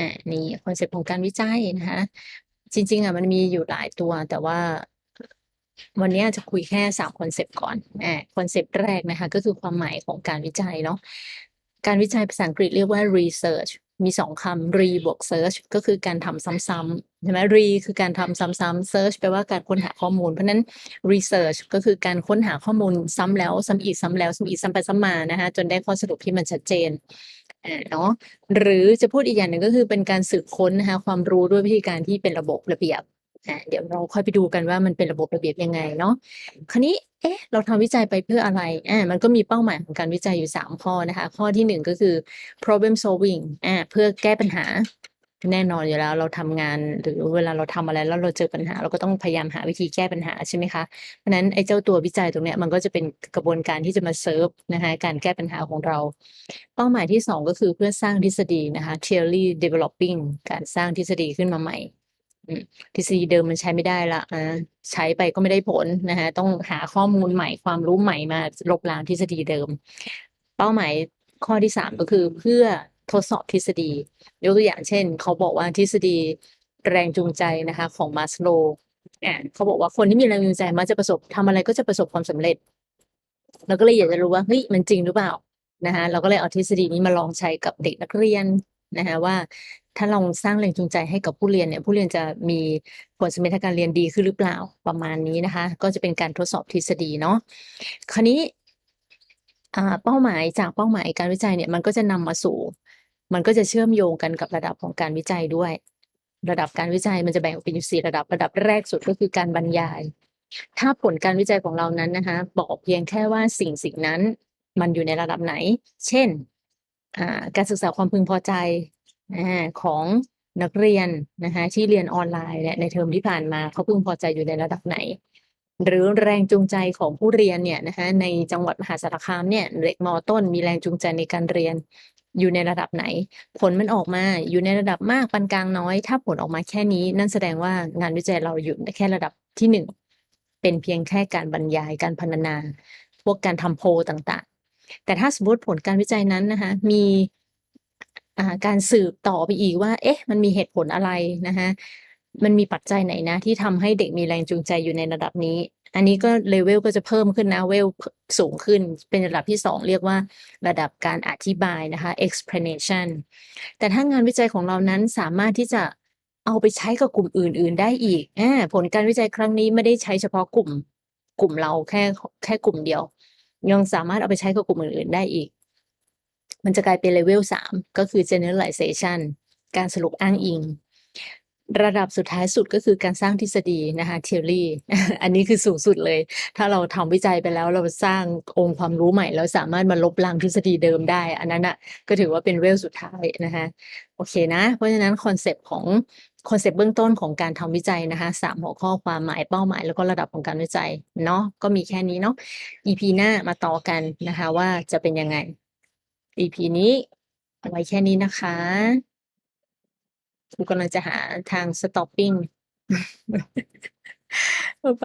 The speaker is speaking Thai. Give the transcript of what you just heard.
อ่านี่คอนเซปต์ของการวิจัยนะคะจริง ๆอะมันมีอยู่หลายตัวแต่ว่าวันนี้จะคุยแค่สามคอนเซปต์ก่อนอาคอนเซปต์แรกนะคะ ก็คือความหมายของการวิจัยเนาะการวิจัยภาษาอังกฤษเรียกว่า research มีสองคำ re บวก search ก็คือการทำซ้ำๆใช่ไหม re คือการทำซ้ำๆ search แปลว่าการค้นหาข้อมูล เพราะนั้น research ก็คือการค้นหาข้อมูลซ้ำแล้วซ้ำอีกซ้ำแล้วซ้ำอีกซ้ำไปซ้ำมานะคะจนได้ข้อสรุปที่มันชัดเจนเนาะหรือจะพูดอีกอย่างหนึ่งก็คือเป็นการสืบค้นนะคะความรู้ด้วยวิธีการที่เป็นระบบระเบียบ อาเดี๋ยวเราค่อยไปดูกันว่ามันเป็นระบบระเบียบยังไงเนาะคราวนี้เอ๊ะเราทำวิจัยไปเพื่ออะไร?อ่ามันก็มีเป้าหมายของการวิจัยอยู่ 3 ข้อนะคะ ข้อที่ 1 ก็คือ problem solving อ่าเพื่อแก้ปัญหาแน่นอนอยู่แล้วเราทำงานหรือเวลาเราทำอะไรแล้วเราเจอปัญหา เราก็ต้องพยายามหาวิธีแก้ปัญหาใช่ไหมคะ?เพราะนั้นไอ้เจ้าตัววิจัยตรงเนี้ยมันก็จะเป็นกระบวนการที่จะมาเซิร์ฟนะคะการแก้ปัญหาของเรา เป้าหมายที่ 2 ก็คือเพื่อสร้างทฤษฎีนะคะ theory developing การสร้างทฤษฎีขึ้นมาใหม่ ทฤษฎีเดิมมันใช้ไม่ได้ล้วอาใช้ไปก็ไม่ได้ผลนะคะต้องหาข้อมูลใหม่ความรู้ใหม่มาลบล้างทฤษฎีเดิม เป้าหมายข้อที่3ก็คือเพื่อทดสอบทฤษฎียกตัวอย่างเช่น เขาบอกว่าทฤษฎีแรงจูงใจนะคะ ของ Maslow อาเขาบอกว่าคนที่มีแรงจูงใจมักจะประสบทำอะไรก็จะประสบความสำเร็จเราก็เลยอยากจะรู้ว่าเฮ้ยมันจริงหรือเปล่า?นะคะเราก็เลยเอาทฤษฎีนี้มาลองใช้กับเด็กนักเรียนนะคะว่า ถ้าลองสร้างแรงจูงใจให้กับผู้เรียนเนี่ย ผู้เรียนจะมีผลสำเร็จทางการเรียนดีขึ้นหรือเปล่า?ประมาณนี้นะคะ ก็จะเป็นการทดสอบทฤษฎีเนาะคราวนี้เป้าหมายจากเป้าหมายการวิจัยเนี่ยมันก็จะนำมาสู่ มันก็จะเชื่อมโยงกันกับระดับของการวิจัยด้วย ระดับการวิจัยมันจะแบ่งออกเป็นอยู่ระดับระดับแรกสุดก็คือการบรรยาย ถ้าผลการวิจัยของเรานั้นนะคะ บอกเพียงแค่ว่าสิ่งสิ่งนั้น มันอยู่ในระดับไหน เช่นการศึกษาความพึงพอใจ ของนักเรียนนะคะที่เรียนออนไลน์เนี่ยในเทอมที่ผ่านมาเขาพึงพอใจอยู่ในระดับไหน?หรือแรงจูงใจของผู้เรียนเนี่ยนะคะในจังหวัดมหาสารคามเนี่ยเด็กม.ต้น มีแรงจูงใจในการเรียนอยู่ในระดับไหน?ผลมันออกมาอยู่ในระดับมากปานกลางน้อย ถ้าผลออกมาแค่นี้ นั่นแสดงว่างานวิจัยเราอยู่แค่ระดับที่1เป็นเพียงแค่การบรรยายการพรรณนา พวกการทำโพลต่างๆ แต่ถ้าสมมติผลการวิจัยนั้นนะคะมี การสืบต่อไปอีกว่า เอ๊ะ มันมีเหตุผลอะไรนะคะมันมีปัจจัยไหนนะ ที่ทำให้เด็กมีแรงจูงใจอยู่ในระดับนี้ อันนี้ก็ level ก็จะเพิ่มขึ้นนะเวลสูงขึ้นเป็นระดับที่ 2 เรียกว่าระดับการอธิบายนะคะ explanation แต่ถ้างานวิจัยของเรานั้นสามารถที่จะเอาไปใช้กับกลุ่มอื่น ๆ ได้อีกอผลการวิจัยครั้งนี้ไม่ได้ใช้เฉพาะกลุ่ม กลุ่มเราแค่แค่กลุ่มเดียว ยังสามารถเอาไปใช้กับกลุ่มอื่น ๆ ได้อีก มันจะกลายเป็น level 3ก็คือ generalization การสรุปอ้างอิง ระดับสุดท้ายสุดก็คือการสร้างทฤษฎีนะคะ theory อันนี้คือสูงสุดเลย ถ้าเราทำวิจัยไปแล้วเราสร้างองค์ความรู้ใหม่แล้วสามารถมาลบล้างทฤษฎีเดิมได้ อันนั้นน่ะก็ถือว่าเป็นเวลสุดท้ายนะคะโอเคนะ เพราะฉะนั้นคอนเซปต์ของคอนเซปต์เบื้องต้นของการทำวิจัยนะคะ3หัวข้อความหมายเป้าหมาย แล้วก็ระดับของการวิจัยเนาะก็มีแค่นี้เนาะ EP หน้ามาต่อกันนะคะว่าจะเป็นยังไง EP นี้เอาไว้แค่นี้นะคะครูกำลังจะหาทาง stopping